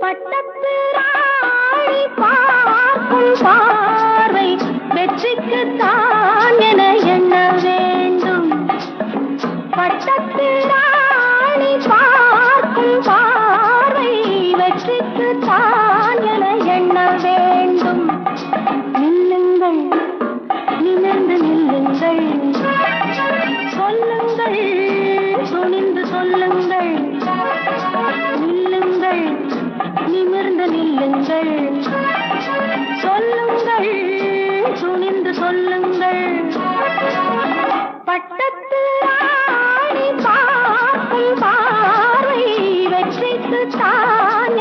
பட்டத்து பார்க்கும் பார்வை வெற்றிக்கு தான் என எண்ண வேண்டும். பட்டத்து ராணி பார்க்கும் பார்வை வெற்றிக்கு தான் என எண்ண வேண்டும். நில்லுங்கள் நிமிர்ந்து நில்லுங்கள். சொல்லுங்கள். நில்லுங்கள். நிமிர்ந்து நில்லுங்கள். சொல்லுங்கள். துணிந்து சொல்லுங்கள். பட்டத்து ராணி பார்க்கும் பார்வை வெற்றிக்கு தான்